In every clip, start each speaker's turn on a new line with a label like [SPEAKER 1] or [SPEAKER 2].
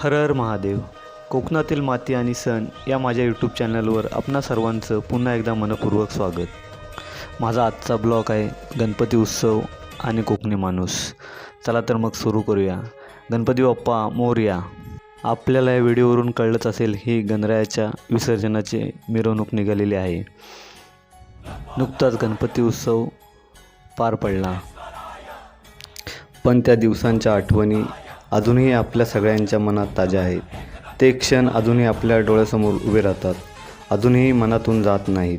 [SPEAKER 1] हर हर महादेव. कोकणातील माती आणि सण या माझ्या यूट्यूब चॅनलवर आपणा सर्वांचं पुन्हा एकदा मनपूर्वक स्वागत. माझा आजचा ब्लॉग आहे गणपती उत्सव आणि कोकणी माणूस. चला तर मग सुरू करूया. गणपती बाप्पा मोरया. आपल्याला या व्हिडिओवरून कळलंच असेल ही गणरायाच्या विसर्जनाची मिरवणूक निघालेली आहे. नुकताच गणपती उत्सव पार पडला. पण त्या दिवसांच्या आठवणी अजूनही आपल्या सगळ्यांच्या मनात ताज्या आहेत ते क्षण अजूनही आपल्या डोळ्यासमोर उभे राहतात. अजूनही मनातून जात नाहीत.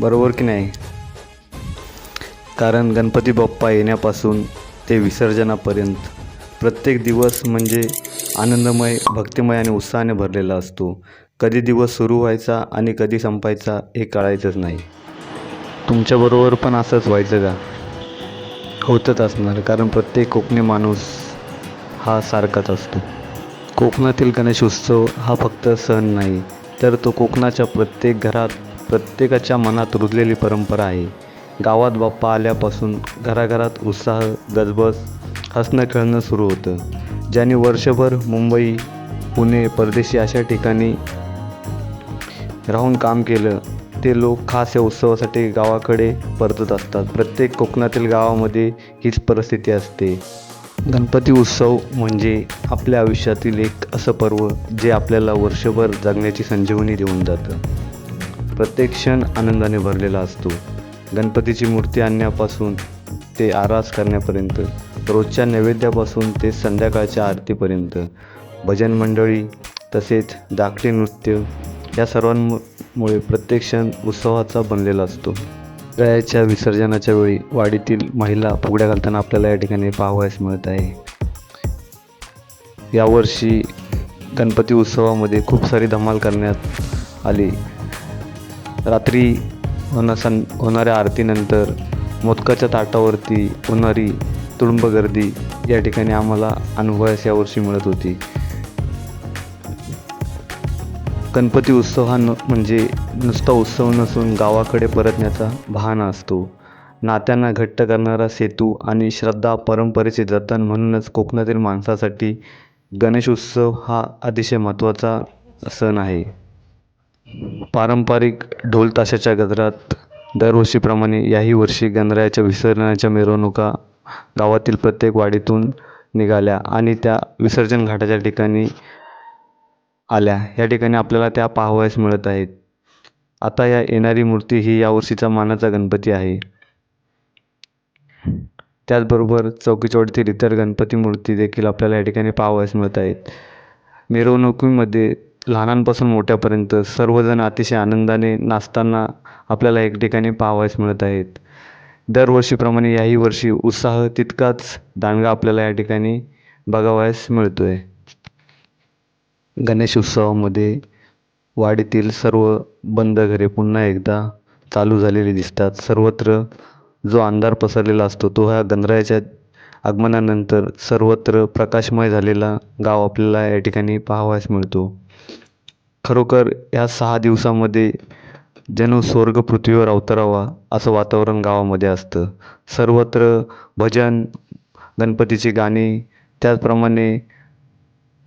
[SPEAKER 1] बरोबर की नाही? कारण गणपती बाप्पा येण्यापासून ते विसर्जनापर्यंत प्रत्येक दिवस म्हणजे आनंदमय भक्तिमय आणि उत्साहाने भरलेला असतो. कधी दिवस सुरू व्हायचा आणि कधी संपायचा हे कळायचंच नाही. तुमच्याबरोबर पण असंच व्हायचं का? होतच असणार कारण प्रत्येक कोकणी माणूस हा सारखाच असतो. कोकणातील गणेश उत्सव हा फक्त सण नाही तर तो कोकणाच्या प्रत्येक घरात प्रत्येकाच्या मनात रुजलेली परंपरा आहे. गावात बाप्पा आल्यापासून घराघरात उत्साह गजबज हसणं खेळणं सुरू होतं. ज्याने वर्षभर मुंबई पुणे परदेशी अशा ठिकाणी राहून काम केलं ते लोक खास या उत्सवासाठी गावाकडे परतत असतात. प्रत्येक कोकणातील गावामध्ये हीच परिस्थिती असते. गणपती उत्सव म्हणजे आपल्या आयुष्यातील एक असं पर्व जे आपल्याला वर्षभर जगण्याची संजीवनी देऊन जातं. प्रत्येक क्षण आनंदाने भरलेला असतो. गणपतीची मूर्ती आणण्यापासून ते आरास करण्यापर्यंत रोजच्या नैवेद्यापासून ते संध्याकाळच्या आरतीपर्यंत भजन मंडळी तसेच दाखले नृत्य या सर्वांमुळे प्रत्येक क्षण उत्सवाचा बनलेला असतो. गळ्याच्या विसर्जनाच्या वेळी वाडीतील महिला फुगड्या घालताना आपल्याला या ठिकाणी पाहावयास मिळत आहे. यावर्षी गणपती उत्सवामध्ये खूप सारी धमाल करण्यात आली. रात्री होणा सं होणाऱ्या आरतीनंतर मोदकाच्या ताटावरती होणारी तुडुंब गर्दी या ठिकाणी आम्हाला अनुभवायस यावर्षी मिळत होती. गणपती उत्सव हा न म्हणजे नुसता उत्सव नसून गावाकडे परतण्याचा बहाणा असतो. नात्यांना घट्ट करणारा सेतू आणि श्रद्धा परंपरेचे जतन म्हणूनच कोकणातील माणसासाठी गणेश उत्सव हा अतिशय महत्त्वाचा सण आहे. पारंपरिक ढोलताशाच्या गजरात दरवर्षीप्रमाणे याही वर्षी गणरायाच्या विसर्जनाच्या मिरवणुका गावातील प्रत्येक वाडीतून निघाल्या आणि त्या विसर्जन घाटाच्या ठिकाणी आल्या. या ठिकाणी आपल्याला त्या पाहावयास मिळत आहेत. आता या येणारी मूर्ती ही यावर्षीचा मानाचा गणपती आहे. त्याचबरोबर चौकीचौडतील इतर गणपती मूर्ती देखील आपल्याला या ठिकाणी पाहावयास मिळत आहेत. मिरवणुकीमध्ये लहानांपासून मोठ्यापर्यंत सर्वजण अतिशय आनंदाने नाचताना आपल्याला एक ठिकाणी पाहावयास मिळत आहेत. दरवर्षीप्रमाणे याही वर्षी उत्साह तितकाच दांडगा आपल्याला या ठिकाणी बघावयास मिळतो आहे गणेश उत्सवामध्ये वाडीतील सर्व बंद घरे पुन्हा एकदा चालू झालेली दिसतात. सर्वत्र जो अंधार पसरलेला असतो तो ह्या गणरायाच्या आगमनानंतर सर्वत्र प्रकाशमय झालेला गाव आपल्याला या ठिकाणी पाहावयास मिळतो. खरोखर या सहा दिवसामध्ये जणू स्वर्ग पृथ्वीवर अवतरावा असं वातावरण गावामध्ये असतं. सर्वत्र भजन गणपतीची गाणी त्याचप्रमाणे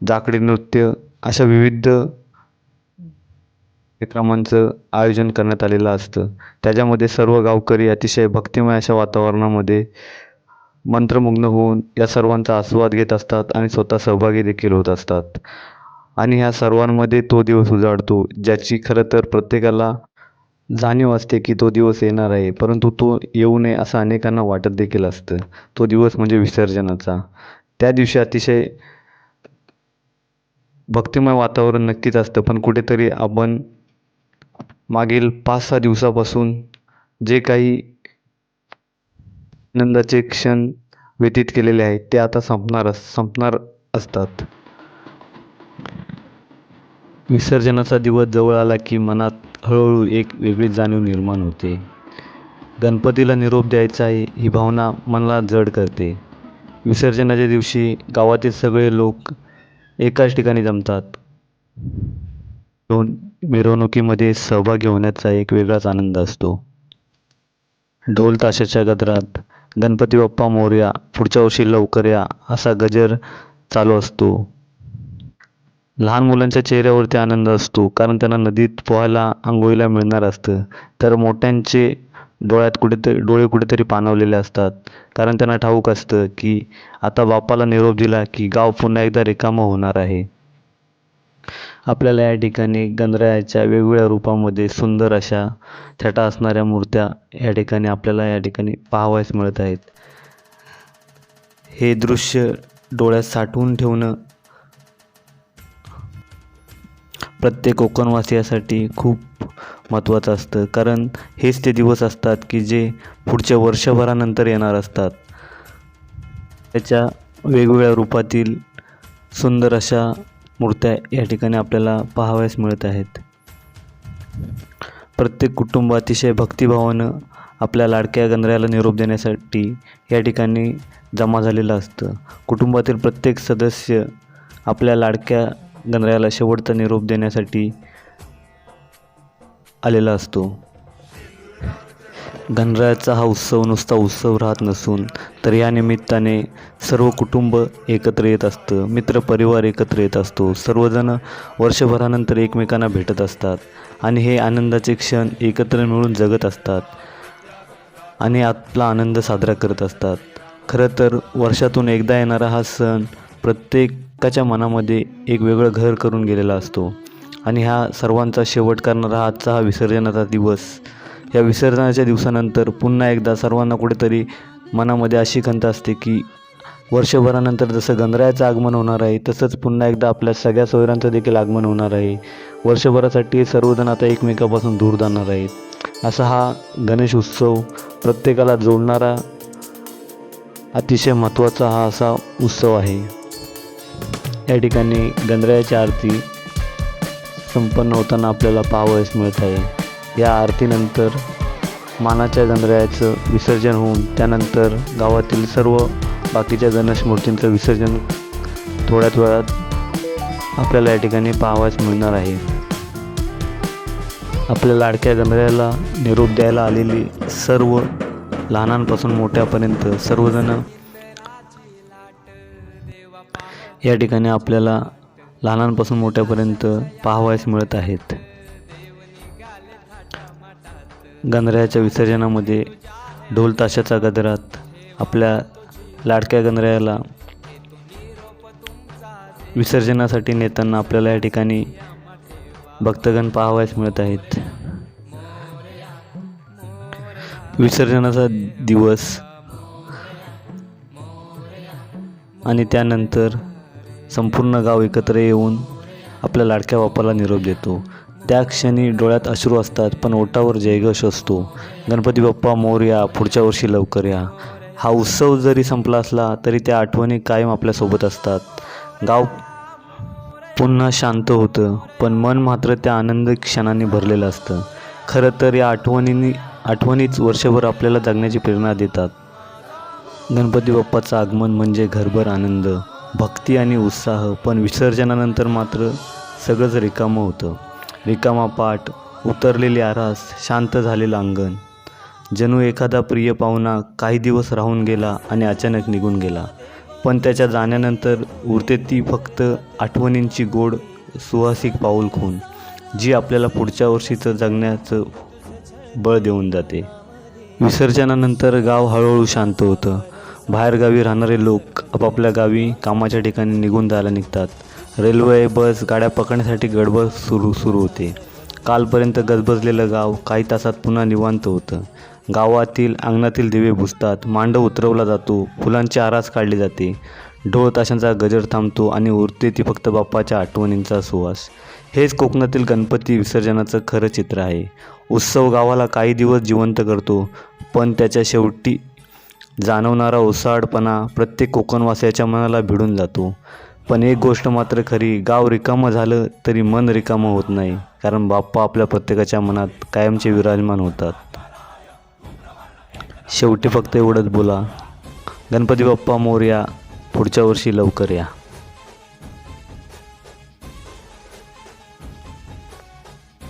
[SPEAKER 1] जाकडी नृत्य अशा विविध कार्यक्रमांचं आयोजन करण्यात आलेलं असतं. त्याच्यामध्ये सर्व गावकरी अतिशय भक्तिमय अशा वातावरणामध्ये मंत्रमुग्ध होऊन या सर्वांचा आस्वाद घेत असतात आणि स्वतः सहभागी देखील होत असतात. आणि ह्या सर्वांमध्ये तो दिवस उजाडतो ज्याची खरं तर प्रत्येकाला जाणीव असते की तो दिवस येणार आहे परंतु तो येऊ नये असं अनेकांना वाटत देखील असतं. तो दिवस म्हणजे विसर्जनाचा. त्या दिवशी अतिशय भक्तिमय वातावरण नक्कीच असतं पण कुठेतरी आपण मागील पाच सहा दिवसापासून जे काही आनंदाचे क्षण व्यतीत केलेले आहेत ते आता संपणार संपणार असतात. विसर्जनाचा दिवस जवळ आला की मनात हळूहळू एक वेगळी जाणीव निर्माण होते. गणपतीला निरोप द्यायचा आहे ही भावना मनाला जड करते. विसर्जनाच्या दिवशी गावातील सगळे लोक एकाच ठिकाणी जमतात. दोन मिरवणुकीमध्ये सहभागी होण्याचा एक वेगळाच आनंद असतो. ढोल ताशाच्या गजरात गणपती बाप्पा मोरया पुढच्या वर्षी लवकर या असा गजर चालू असतो. लहान मुलांच्या चेहऱ्यावरती आनंद असतो कारण त्यांना नदीत पोहायला आंघोळीला मिळणार असतं. तर मोठ्यांचे डोळ्यात कुठेतरी डोळे कुठेतरी पाणावलेले असतात. कारण त्यांना ठाऊक असतं की आता बापाला निरोप दिला की गाव पुन्हा एकदा रिकामं होणार आहे. आपल्याला या ठिकाणी गणरायाच्या वेगवेगळ्या रूपामध्ये सुंदर अशा छटा असणाऱ्या मूर्त्या या ठिकाणी आपल्याला या ठिकाणी पाहावयास मिळत आहेत. हे दृश्य डोळ्यात साठवून ठेवणं प्रत्येक कोकणवासियासाठी खूप महत्त्वाचं असतं. कारण हेच ते दिवस असतात की जे पुढच्या वर्षभरानंतर येणार असतात. त्याच्या वेगवेगळ्या रूपातील सुंदर अशा मूर्त्या या ठिकाणी आपल्याला पाहावयास मिळत आहेत. प्रत्येक कुटुंब अतिशय भक्तिभावानं आपल्या लाडक्या गणऱ्याला निरोप देण्यासाठी या ठिकाणी जमा झालेलं असतं. कुटुंबातील प्रत्येक सदस्य आपल्या लाडक्या गणरायाला शेवटचा निरोप देण्यासाठी आलेला असतो. गणरायाचा हा उत्सव नुसता उत्सव राहत नसून तर या निमित्ताने सर्व कुटुंब एकत्र येत असतं मित्रपरिवार एकत्र येत असतो सर्वजण वर्षभरानंतर एकमेकांना भेटत असतात आणि हे आनंदाचे क्षण एकत्र मिळून जगत असतात आणि आपला आनंद साजरा करत असतात. खरं तर वर्षातून एकदा येणारा हा सण प्रत्येकाच्या मनामध्ये एक वेगळं घर करून गेलेला असतो. आणि हा सर्वांचा शेवट करणारा आजचा हा विसर्जनाचा दिवस. या विसर्जनाच्या दिवसानंतर पुन्हा एकदा सर्वांना कुठेतरी मनामध्ये अशी खंत असते की वर्षभरानंतर जसं गणरायाचं आगमन होणार आहे तसंच पुन्हा एकदा आपल्या सगळ्या सोयऱ्यांचं देखील आगमन होणार आहे. वर्षभरासाठी सर्वजण आता एकमेकापासून दूर जाणार आहेत. असा हा गणेश उत्सव प्रत्येकाला जोडणारा अतिशय महत्त्वाचा हा असा उत्सव आहे. या ठिकाणी गणरायाची आरती संपन्न होताना आपल्याला पाहावयास मिळत आहे. या आरतीनंतर मानाच्या गणरायाचं विसर्जन होऊन त्यानंतर गावातील सर्व बाकीच्या गणेश मूर्तींचं विसर्जन थोड्याच वेळात आपल्याला या ठिकाणी पाहावयास मिळणार आहे. आपल्या लाडक्या गणरायाला निरोप द्यायला आलेली सर्व लहानांपासून मोठ्यापर्यंत सर्वजण या ठिकाणी आपल्याला लहानांपासून मोठ्यापर्यंत पाहावयास मिळत आहेत. गणरायाच्या विसर्जनामध्ये ढोल ताशाच्या गजरात आपल्या लाडक्या गणरायाला विसर्जनासाठी नेताना आपल्याला या ठिकाणी भक्तगण पाहावयास मिळत आहेत. विसर्जनाचा दिवस आणि त्यानंतर संपूर्ण गाव एकत्र येऊन आपल्या लाडक्या बापाला निरोप देतो. त्या क्षणी डोळ्यात अश्रू असतात पण ओटावर जयघोष असतो. गणपती बाप्पा मोर्या पुढच्या वर्षी लवकर या. हा उत्सव जरी संपला असला तरी त्या आठवणी कायम आपल्यासोबत असतात. गाव पुन्हा शांत होतं पण मन मात्र त्या आनंद क्षणाने भरलेलं असतं. खरं तर या आठवणींनी आठवणीच वर्षभर आपल्याला जगण्याची प्रेरणा देतात. गणपती बाप्पाचं आगमन म्हणजे घरभर आनंद. भक्ती आणि उत्साह पण विसर्जनानंतर मात्र सगळंच रिकामं होतं. रिकामा पाठ उतरलेली आरास शांत झालेलं अंगण. जणू एखादा प्रिय पाहुणा काही दिवस राहून गेला आणि अचानक निघून गेला. पण त्याच्या जाण्यानंतर उरते ती फक्त आठवणींची गोड सुहासिक पाऊल खून जी आपल्याला पुढच्या वर्षीचं जगण्याचं बळ देऊन जाते. विसर्जनानंतर गाव हळूहळू शांत होतं. बाहेरगावी राहणारे लोक आपापल्या गावी कामाच्या ठिकाणी निघून जायला निघतात. रेल्वे बस गाड्या पकडण्यासाठी गडबड सुरू सुरू होते. कालपर्यंत गजबजलेलं गाव काही तासात पुन्हा निवांत होतं. गावातील अंगणातील दिवे बुजतात मांडव उतरवला जातो फुलांची आरास काढली जाते. ढोल ताशांचा गजर थांबतो आणि उरते ती फक्त बाप्पाच्या आठवणींचा सुवास. हेच कोकणातील गणपती विसर्जनाचं खरं चित्र आहे. उत्सव गावाला काही दिवस जिवंत करतो पण त्याच्या शेवटी जाणवणारा ओसाडपणा प्रत्येक कोकणवासियाच्या मनाला भिडून जातो. पण एक गोष्ट मात्र खरी गाव रिकामं झालं तरी मन रिकामं होत नाही. कारण बाप्पा आपल्या प्रत्येकाच्या मनात कायमचे विराजमान होतात. शेवटी फक्त एवढंच बोला. गणपती बाप्पा मोर्या पुढच्या वर्षी लवकर या.